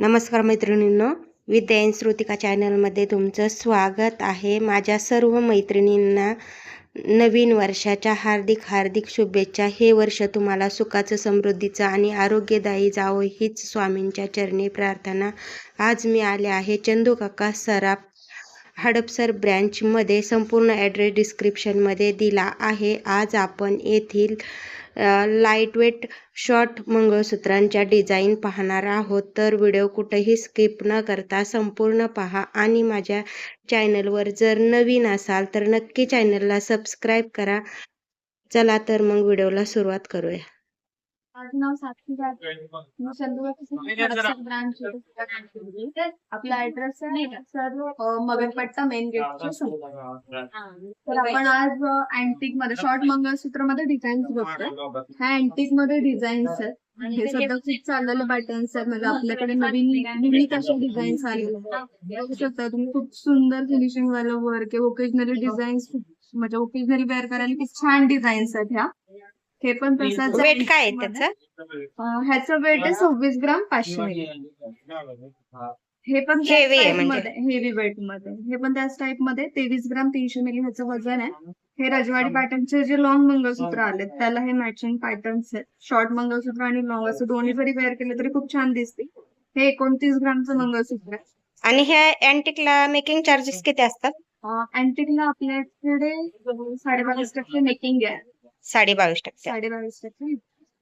नमस्कार मैत्रिणींनो विद्या श्रुतिका चॅनलमध्ये तुमचं स्वागत आहे. माझ्या सर्व मैत्रिणींना नवीन वर्षाच्या हार्दिक हार्दिक शुभेच्छा. हे वर्ष तुम्हाला सुखाचं समृद्धीचं आणि आरोग्यदायी जावं हीच स्वामींच्या चरणी प्रार्थना. आज मी आले आहे चंदू काका सराफ हडपसर ब्रँचमध्ये संपूर्ण ॲड्रेस डिस्क्रिप्शनमध्ये दिला आहे. आज आपण येथील लाईटवेट शॉर्ट मंगळसूत्रांच्या डिझाईन पाहणार आहोत. तर व्हिडिओ कुठेही स्किप न करता संपूर्ण पहा आणि माझ्या चॅनलवर जर नवीन असाल तर नक्की चॅनलला सबस्क्राईब करा. चला तर मग व्हिडिओला सुरुवात करूया. माझं नाव साक्षी जाधव. मी ब्रांच आपला ऍड्रेस आहे सर मगरपट्टा मेन गेटच्या समोर. तर आपण आज अँटिकमध्ये शॉर्ट मंगळसूत्रमध्ये डिझाईन्स बघतोय ह्या अँटिकमध्ये डिझाईन्स आहेत. हे सध्या खूप चाललेले पॅटर्न्स आहेत. म्हणजे आपल्याकडे नवीन युनिक असे डिझाईन्स आलेले आहेत. बघू शकता तुम्ही खूप सुंदर फिनिशिंग वाला वर्क आहे. ओकेजनली डिझाईन्स म्हणजे ओकेजनली वेअर करायला खूप छान डिझाईन्स आहेत ह्या. हे पण तसाच वेट काय आहे. त्याचं? ह्याचं वेट आहे सव्वीस ग्राम पाचशे मिली हे पण आहे म्हणजे. मध्ये हेवी वेटमध्ये. हे पण त्याच टाइपमध्ये. तेवीस ग्राम तीनशे मिली ह्याचं वजन आहे. हे रजवाडी पॅटर्नचे जे लॉंग मंगळसूत्र आले त्याला हे मॅचिंग पॅटर्न्स आहेत. शॉर्ट मंगळसूत्र आणि लॉंग असं दोन्ही जरी वेअर केले तरी खूप छान दिसते. हे एकोणतीस ग्रामचं मंगळसूत्र आहे. आणि ह्या अँटिकला मेकिंग चार्जेस किती असतात? अँटिकला आपल्याकडे साडेबावीस टक्के मेकिंग आहे. साडे बावीस टक्के. साडेबावीस टक्के.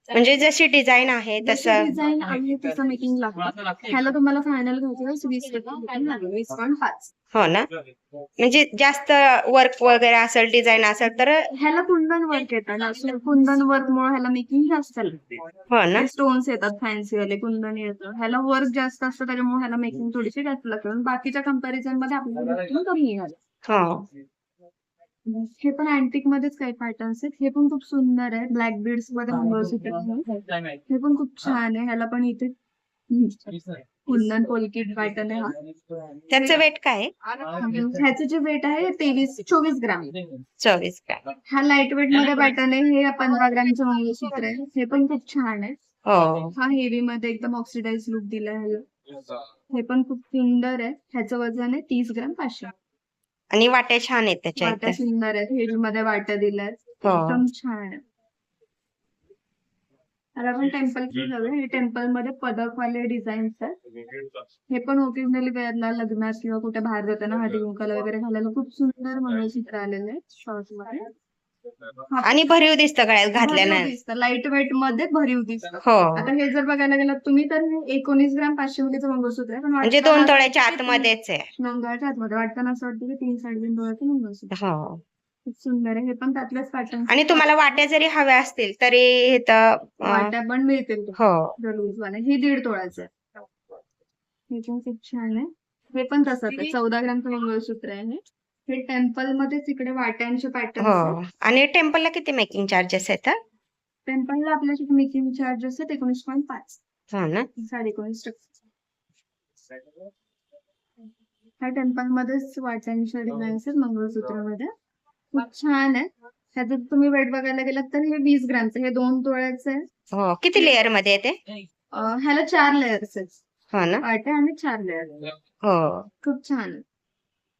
म्हणजे जशी डिझाईन आहे तसं डिझाईन आहे तसं मेकिंग लागतं. ह्याला तुम्हाला फायनल घ्यायचं वीस टक्के making लागेल वीस पॉईंट पाच. हो ना? म्हणजे जास्त वर्क वगैरे असेल डिझाईन असेल तर ह्याला कुंदन वर्क येतं ना सो कुंदन वर्क मुळे ह्याला मेकिंग जास्त लागते. हो ना? स्टोन्स येतात फॅन्सी वाले कुंदन येतं. ह्याला वर्क जास्त असतं त्याच्यामुळे ह्याला मेकिंग थोडीशी जास्त लागते. बाकीच्या कंपॅरिझनमध्ये आपल्याला कमी आहे हो. हे पण अँटिक मध्येच काही पॅटर्न्स आहेत. हे पण खूप सुंदर आहे ब्लॅक बीड्स आहे. हे पण खूप छान आहे. ह्याला पण इथे कुंदन पोलकिट पॅटर्न आहे हा. त्याचं वेट काय आहे? ह्याचं जे वेट आहे तेवीस चोवीस ग्राम चोवीस ग्रॅम. हा लाइट वेटमध्ये पॅटर्न आहे. हे पंधरा ग्रामचं मंगळसूत्र आहे. हे पण खूप छान आहे. हो. हा हेवी मध्ये एकदम ऑक्सिडाइज लुक दिला ह्याला. हे पण खूप सुंदर आहे. ह्याचं वजन आहे तीस ग्राम पाचशे. आणि वाट्या छान आहेत त्याच्या वाट्या इथे. सुंदर आहेत. हेवी मध्ये वाट्या दिल्यात हो. एकदम छान आहे. तर आपण टेम्पल जाऊया. हे टेम्पलमध्ये पदक वाले डिझाईन्स आहेत. हे पण ओकेजनली वेअरला लग्नात किंवा कुठे बाहेर जाताना हळदी कुंकाला वगैरे घालायला खूप सुंदर मंगळसूत्र आलेले आहेत शॉर्टमध्ये. आणि भरीव दिसतं गळ्यात घातल्यानं. लाइट वेटमध्ये भरीव दिसतं. हो. आता हे जर बघायला गेलं तुम्ही तर हे एकोणीस ग्राम पाचशे मिलीचं मंगळसूत्र आहे. पण म्हणजे दोन तोळ्याच्या आतमध्येच आहे. मंगळाच्या आतमध्ये. वाटताना असं वाटतं की तीन साडेतीन तोळ्याचं मंगळसूत्र हो. खूप सुंदर आहे. हे पण त्यातलेच पॅटर्न आणि तुम्हाला वाट्या जरी हव्या असतील तरी इथं अं, वाट्या पण मिळतील. हो. वाला हे दीड तोळाचं आहे. हे पण खूप छान आहे. हे पण तसंच आहे. चौदा ग्रामचं मंगळसूत्र आहे हे. हे टेम्पल मध्येच इकडे वाट्यांचे पॅटर्न हो. आणि टेम्पलला किती मेकिंग चार्जेस आहेत? टेम्पलला आपल्याकडे मेकिंग चार्जेस आहेत? एकोणीस पॉईंट पाच. हो ना. साडे एकोणीस टक्के. ह्या टेम्पल मध्येच वाट्यांच्या डिझाईन्स आहेत मंगळसूत्रामध्ये. खूप छान आहे. ह्याचं तुम्ही वेट बघायला गेलात तर हे वीस ग्रामचं हे दोन तोळ्याचं आहे हो. किती लेअरमध्ये येते अं, ह्याला चार लेअर्स आहेत. हो ना. वाट्या आणि चार लेअर हो. खूप छान आहे.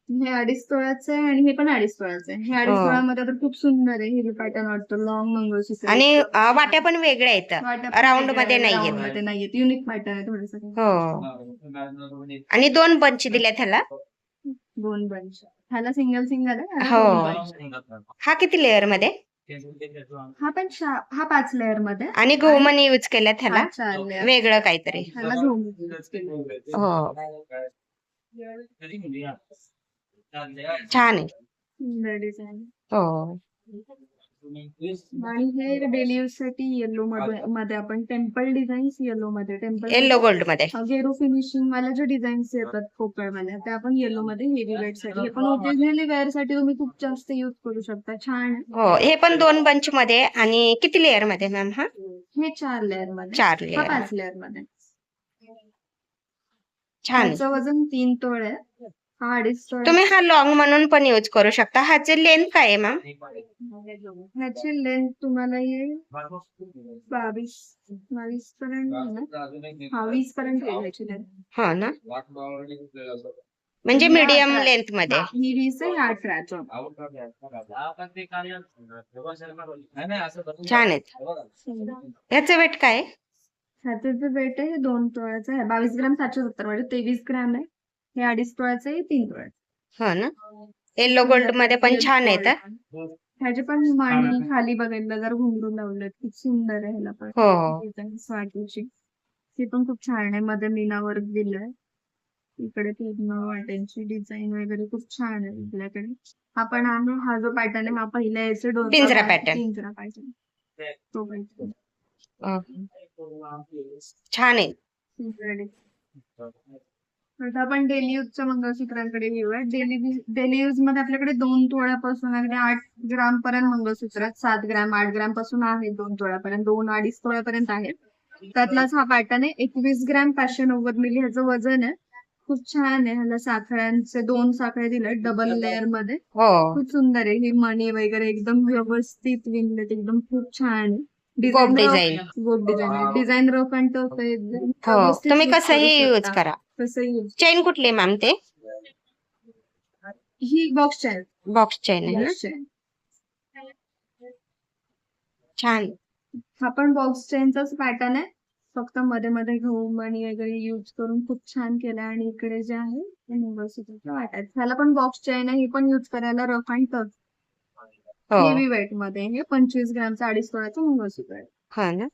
हे अडीच तोळ्याचं आहे आणि हे पण अडीच तोळ्याचं आहे. हे अडीच हो. तोळ्यामध्ये तर खूप सुंदर आहे. हिरवी पॅटर्न वाटतो. लॉंग मंगळसूत्र आणि अं, वाट्या पण वेगळ्या आहेत. राऊंडमध्ये आहेत, नाहीयेत. round मध्ये नाहीयेत. युनिक पॅटर्न आहे थोडस. हो. आणि दोन बंच दिल्या त्याला दोन बंच ह्याला सिंगल सिंगल आहे हो. ह्याला दोन bunch. हा किती लेअरमध्ये? हा पण हा पाच लेअरमध्ये. आणि गहूमनी यूज केल्या त्याला हा चार वेगळं काहीतरी. ह्याला. हो. छान आहे. सुंदर डिझाईन हो. आणि हे डेली साठी येलो मध्ये आपण टेम्पल डिझाईन्स येलो मध्ये. टेम्पल येल्लो गोल्डमध्ये. गेरो फिनिशिंग वाले जे डिझाईन्स येतात खोकळवाल्या ते आपण येलो मध्ये हेवी वेटसाठी. पण ओकेजनली वेअरसाठी तुम्ही खूप जास्त युज करू शकता. छान. हो हे पण दोन बंच मध्ये आणि किती लेअरमध्ये मॅम हा? हे चार लेअरमध्ये. चार लेअर पाच लेअरमध्ये. छान. वजन तीन तोळे. आहे अडीच तुम्ही हा लॉंग म्हणून पण यूज करू शकता. ह्याची लेंथ काय आहे मॅम ह्याची लेंथ तुम्हाला येईल बावीस बावीस पर्यंत? हा वीस पर्यंत येईल ह्याची लेंथ हो ना? म्हणजे मीडियम लेंथमध्ये. ही वीस आहे हा अठराचा छान आहेत. ह्याचं वेट काय आहे? ह्याचं जे वेट आहे हे दोन तोळ्याचं आहे. बावीस ग्राम सातशे सत्तर म्हणजे तेवीस ग्राम आहे. हे अडीच तोळ्याचं आहे तीन तोळ्याचं हो ना? येलो गोल्डमध्ये पण छान आहेत हं. ह्याचे पण मांडी खाली बघायला जर घुंगरू लावलेत. खूप सुंदर आहे ह्याला पण. हो. डिझाईन वाटेची ती पण खूप छान आहे. मध्ये मीना वर्क दिलंय. इकडे पूर्ण वाट्यांची डिझाईन वगैरे खूप छान आहे आपल्याकडे. हा पण आहे हा जो पॅटर्न आहे हा पहिला याचे डोर पिंजरा pattern. पिंजरा पॅटर्न तो पाहिजे अं, छान आहे. आता आपण डेली यूजच्या मंगळसूत्रांकडे येऊया डेली डेली यूजमध्ये आपल्याकडे दोन तोळ्यापासून अगदी आठ ग्राम पर्यंत मंगळसूत्र आहेत. सात ग्राम आठ ग्रामपासून आहेत दोन तोळ्यापर्यंत. दोन अडीच तोळ्यापर्यंत आहेत. त्यातलाच हा पॅटर्न आहे. एकवीस ग्राम पाचशे नव्वद मिली ह्याचं वजन आहे. खूप छान आहे. ह्याला साखळ्यांचे दोन साखळे दिले डबल लेअरमध्ये. हो. खूप सुंदर आहे. ही मणी वगैरे एकदम व्यवस्थित विणलेत. एकदम खूप छान आहे. डिझाईन आहे डिझाईन रफ अँड टफ आहे. एकदम हो. तुम्ही कसंही यूज. करा. चेन कुठली मॅम ते? ही बॉक्स आहे. बॉक्स चेन आहे. ना. छान. हा पण बॉक्स चेनचाच पॅटर्न आहे. फक्त मध्ये मध्ये घेऊ मणी वगैरे युज करून खूप छान केलं आणि इकडे जे आहे ते मंगळसूत्राच्या वाट्यात ह्याला पण बॉक्स चेन आहे. ही पण युज करायला रफ अँड टफ हेवी वेटमध्ये. हे पंचवीस ग्रामचं अडीच तोळ्याचं मंगळसूत्र आहे. हो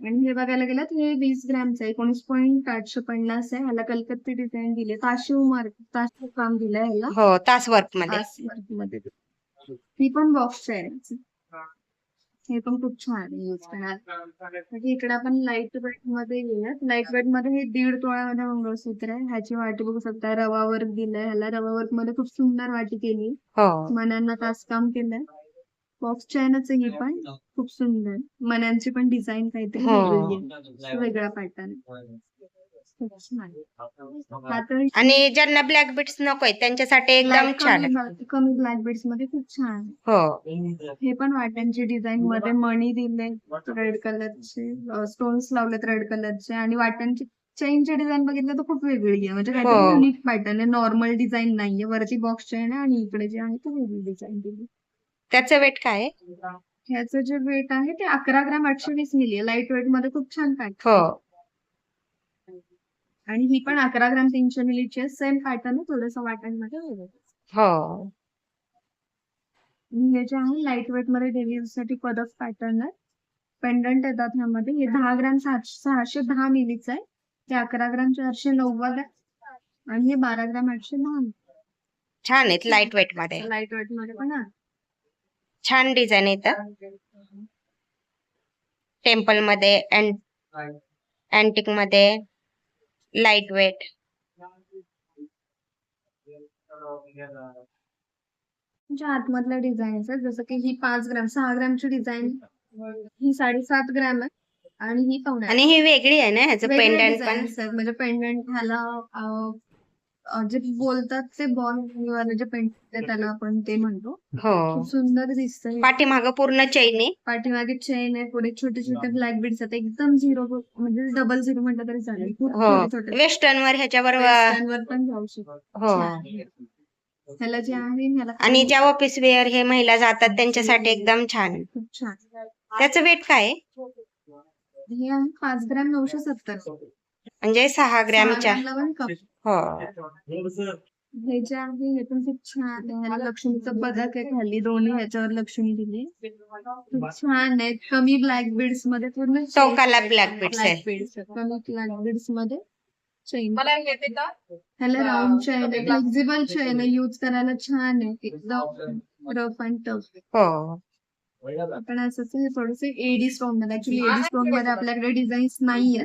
आणि हे बघायला गेलं तर हे वीस ग्रामचं एकोणीस पॉईंट आठशे पन्नास आहे. ह्याला कलकत्ती डिझाईन दिले. ताशीव मार्क ताशीव काम दिलंय ह्याला. हो तास वर्कमध्ये. तास work मध्ये. ही पण बॉक्स आहे. हे पण खूप छान आहे. यूज करायला म्हणजे इकडे आपण लाइट वेटमध्ये घेऊयात. लाइट वेटमध्ये हे दीड तोळ्यामध्ये मंगळसूत्र आहे. ह्याची वाटी बघू शकता. रवा वर्क दिलाय. ह्याला रवा वर्कमध्ये खूप सुंदर वाटी केली. हो. मण्यांना तास काम केलंय. बॉक्स चॅनच ही पण खूप सुंदर. मण्यांची पण डिझाईन काहीतरी हो. वेगळी आहे. वेगळा पॅटर्न खूप छान हा तर आणि ज्यांना ब्लॅक बीट्स नकोय त्यांच्यासाठी एकदम छान कमी आहे. बा- कमी ब्लॅक बेड्समध्ये खूप छान आहे. हो. हे पण वाट्यांची डिझाईन मध्ये मणी दिले रेड कलरचे स्टोन्स लावलेत रेड कलरचे आणि वाट्यांची चेनची डिझाईन बघितलं तर खूप वेगळी आहे. म्हणजे हो. काहीतरी युनिक पॅटर्न आहे. नॉर्मल डिझाईन नाहीये. वरती बॉक्स चेन आहे आणि इकडे जे आहे ते वेगळी डिझाईन दिली. त्याचं वेट काय आहे? ह्याचं जे वेट आहे ते अकरा ग्राम आठशे वीस मिली आहे लाइट वेटमध्ये खूप छान पॅटर्न हो. आणि ही पण अकरा ग्राम तीनशे मिलीची आहे. सेम पॅटर्न थोडस वाट्यांमध्ये वेगळं. हो. हे जे आहे लाइट वेटमध्ये डेली यूजसाठी पदक पॅटर्न आहे. पेंडंट येतात ह्यामध्ये. हे दहा ग्राम सहाशे दहा मिलीचं आहे. ते अकरा ग्राम चारशे नव्वद आहे. आणि हे बारा ग्राम आठशे दहा छान आहेत लाइट वेटमध्ये. लाइट वेटमध्ये पण आहे. छान डिझाईन येतं. टेम्पलमध्ये अँटिकमध्ये लाइट वेट म्हणजे आतमधल्या डिझाईन्स आहेत जसं की ही पाच ग्राम सहा ग्रामची डिझाईन ही साडेसात ग्राम आहे आणि ही पावणे आणि ही वेगळी आहे ना ह्याचं पेंडंट पण. म्हणजे पेंडंट ह्याला जे बोलतात ते बॉल जे पेंडंट त्याला आपण ते म्हणतो. हो. खूप सुंदर दिसतंय. पाठीमाग पूर्ण चैन आहे. पाठीमागे चेन आहे पुढे छोटे छोटे ब्लॅक बीड्स आहेत. एकदम झिरो म्हणजे डबल झिरो म्हटलं तरी चालेल. खूप हो. छोटे छोटे. वेस्टर्न वर ह्याच्यावर वर पण जाऊ शकतो. हो. ह्याला जे आहे ह्याला आणि ज्या ऑफिस वेअर हे महिला जातात त्यांच्यासाठी एकदम छान. आहे. खूप छान. त्याचं वेट काय आहे? हे आहे पाच ग्रॅम नऊशे सत्तर. म्हणजे सहा ग्रॅमच्या. कमी. हो. हे जे आहे हे पण खूप छान आहे. ह्याला लक्ष्मीचं पदक आहे खाली. दोन्ही ह्याच्यावर लक्ष्मी दिली. खूप छान आहे. कमी ब्लॅक बीड्समध्ये पूर्ण टोकाला आहे. बीड्स कमी ब्लॅक बीड्समध्ये चेन ह्याला राऊंड चेन आहे. फ्लेक्झिबल चेन आहे. यूज करायला छान आहे. एकदम रफ अँड टफ हो. आपण असंच हे थोडस एडी स्टोनमध्ये ऍक्च्युली एडी स्टोनमध्ये आपल्याकडे डिझाईन्स नाहीये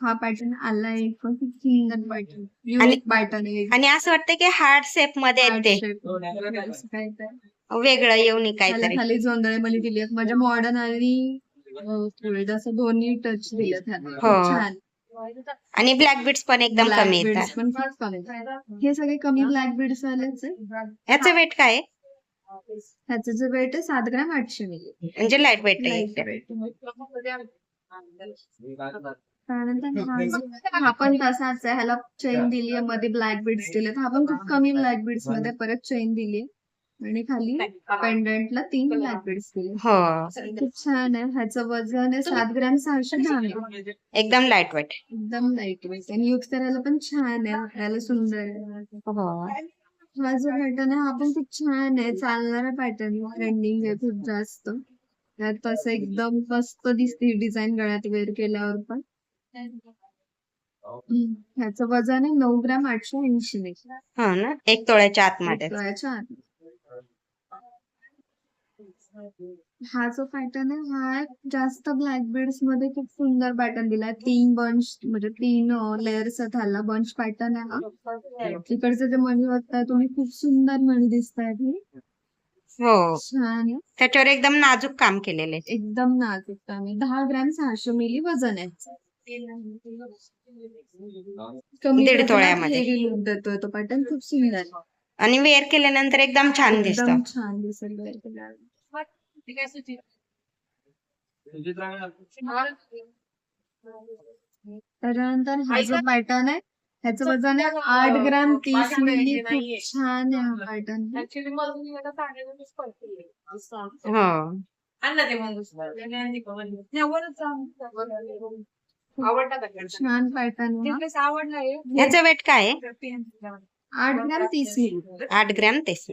हा पॅटर्न आला आहे पण खूप सुंदर पॅटर्न युनिक पॅटर्न आहे. आणि असं वाटतं की हार्ट शेपमध्ये आहेत ते. Heart shape. असं काय तर. वेगळं येऊन काहीतरी. खाली जोंधळे मली दिली म्हणजे मॉडर्न आणि असं दोन्ही टच दिले हो. छान. आणि ब्लॅक बीड्स पण एकदम कमी येतात हे सगळे कमी ब्लॅक बीड्स आलेच ह्याचं वेट काय आहे? ह्याचं जे वेट आहे सात ग्रॅम आठशे मिली. म्हणजे लाइट वेट आहे. त्यानंतर हा पण तसाच आहे. ह्याला चेन दिली आहे मध्ये ब्लॅक बीड्स दिले हा पण खूप कमी ब्लॅक बीड्समध्ये परत चेन दिली आणि खाली पेंडंटला तीन ब्लॅक बीड्स दिले हो. खूप छान आहे. ह्याचं वजन आहे सात ग्रॅम सहाशे दहा ग्रॅम. एकदम लाइट वेट एकदम लाइट वेट आणि युज करायला पण छान आहे. वापरायला सुंदर आहे. हो. हा जो पॅटर्न आहे हा पण खूप छान आहे. चालणारा पॅटर्न ट्रेंडिंग आहे खूप जास्त. त्यात असं एकदम मस्त दिसते. डिझाईन गळ्यात वेअर केल्यावर पण. ह्याचं वजन आहे नऊ ग्रॅम आठशे ऐंशी हो ना? एक तोळ्याच्या आतमध्ये. डोळ्याच्या आत. हा जो पॅटर्न आहे हा जास्त ब्लॅक बीड्समध्ये खूप सुंदर पॅटर्न दिलाय. तीन बंच म्हणजे तीन लेअर्स ह्याला बंच पॅटर्न आहे हा. तिकडचे जे मणी बघताय तुम्ही खूप सुंदर मणी दिसतायत हे हो. छान आहे. त्याच्यावर एकदम नाजूक काम केलेले आहे. एकदम नाजूक आणि दहा ग्रॅम सहाशे मिली वजन आहे. कमी दीड तोळ्यामध्ये. देतोय तो पॅटर्न खूप सुंदर. आणि वेअर केल्यानंतर एकदम छान दिसतं. एकदम छान दिसेल wear केल्यावर. त्याच्यानंतर हा जो पॅटर्न आहे ह्याचं वजन आहे आठ ग्रॅम तीस मिली. खूप छान आहे हा पॅटर्न हो. छान पॅटर्न ह्याचं वेट काय आहे? आठ ग्रॅम तीस मिली आठ ग्रॅम तेच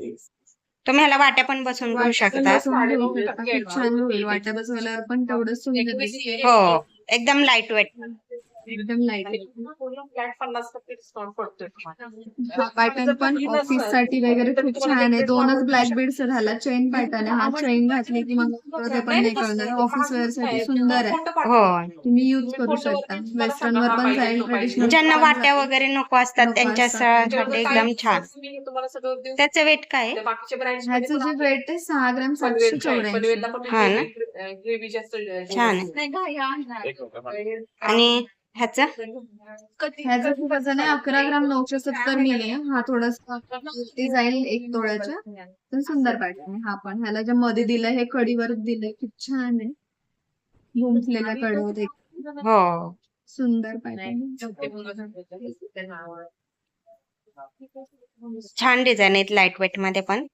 तुम्ही ह्याला वाट्या पण बसून घेऊ शकता. छान होईल. वाट्या बसवल्यावर पण तेवढंच सुंदर दिसेल. हो एकदम लाइट वेट एकदम लाइट हा पॅटर्न पण ऑफिससाठी वगैरे खूप छान आहे दोनच ब्लॅक बीड्स झाला चेन पॅटर्न हा चेन घातली की मग ते पण नाही कळणार ऑफिस वेअरसाठी सुंदर आहे हो तुम्ही युज करू शकता वेस्टर्न वर पण जाईल ट्रेडिशनल ज्यांना वाट्या वगैरे नको असतात त्यांच्यासाठी. एकदम छान त्याचं वेट काय ह्याचं जे वेट आहे सहा ग्रॅम सातशे चौऱ्याऐंशी हा ना छान आहे आणि ह्याचं? ह्याचं खूप वजन आहे अकरा ग्राम नऊशे सत्तर मिली. आहे हा थोडासा ते जाईल एक तोळ्याच्या. पण सुंदर पॅटर्न आहे हा पण ह्याला जे मध्ये दिलंय हे कडीवर दिलंय खूप छान आहे. गुंफलेल्या कडीवर एक हो. सुंदर पॅटर्न छान डिझाईन आहेत लाइट वेटमध्ये पण.